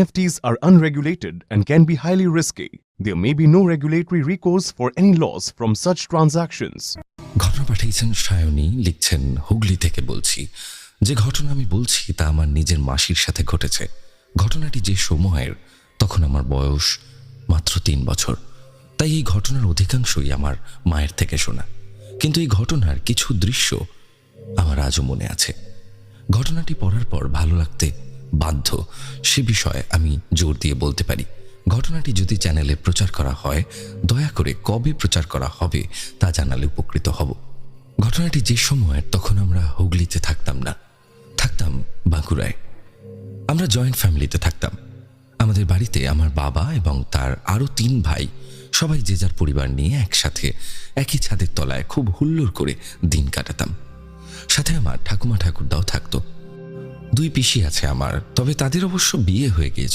NFTs are unregulated and can be highly risky. There may be no regulatory recourse for any loss from such transactions. ঘটনা পাঠিয়েছেন সায়নী, লিখছেন, হুগলি থেকে বলছি। যে ঘটনা আমি বলছি, তা আমার নিজের মাসির সাথে ঘটেছে। ঘটনাটি যে সময়ের, তখন আমার বয়স মাত্র তিন বছর। তাই এই ঘটনার অধিকাংশই আমার মায়ের থেকে শোনা। কিন্তু এই ঘটনার কিছু দৃশ্য আমার আজও মনে আছে। ঘটনাটি পড়ার পর ভালো লাগতে বাধ্য। সে বিষয়ে আমি জোর দিয়ে বলতে পারি। ঘটনাটি যদি চ্যানেলে প্রচার করা হয়, দয়া করে কবে প্রচার করা হবে তা জানালে উপকৃত হব। ঘটনাটি যে সময়ের, তখন আমরা হুগলিতে থাকতাম না। থাকতাম বাঁকুড়ায়। আমরা জয়েন্ট ফ্যামিলিতে থাকতাম। আমাদের বাড়িতে আমার বাবা এবং তার আরও তিন ভাই, সবাই যে যার পরিবার নিয়ে একসাথে একই ছাদের তলায় খুব হুল্লোড় করে দিন কাটাতাম। সাথে আমার ঠাকুমা ঠাকুরদাও থাকতো। দুই পিসি আছে আমার তবে তাদের অবশ্য বিয়ে হয়ে গিয়েছে।